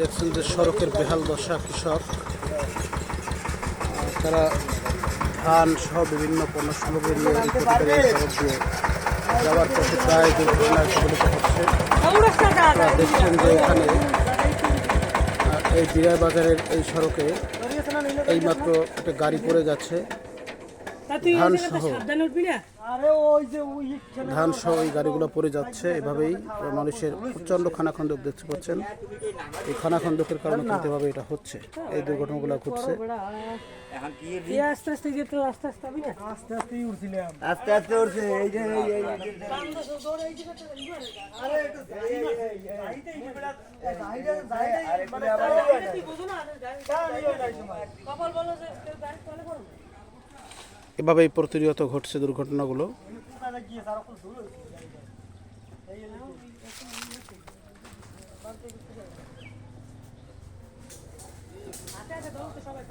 দেখছেন যে সড়কের বেহাল দশা কৃষক তারা ধান সহ বিভিন্ন পণ্য সামগ্রী নিয়ে দিয়ে যাওয়ার পথে প্রায় দুর্ঘটনায় কবলিত হচ্ছে। দেখছেন যে এখানে এই বিরায় বাজারের এই সড়কে এইমাত্র একটা গাড়ি পড়ে যাচ্ছে। ধান সহ। ধান সহ এই গাড়িগুলো পড়ে যাচ্ছে এভাবেই মানুষের প্রচণ্ড খানাখন্দক দেখতে পাচ্ছেন। এই খানাখন্দকের কারণে কিন্তু এভাবে এটা হচ্ছে। এই দুর্ঘটনাগুলো ঘটছে। কপাল বলো যে কেউ গাড়ি তলে পড়ো না। এভাবেই প্রতিনিয়ত ঘটছে দুর্ঘটনাগুলো। ধরো তো সবাই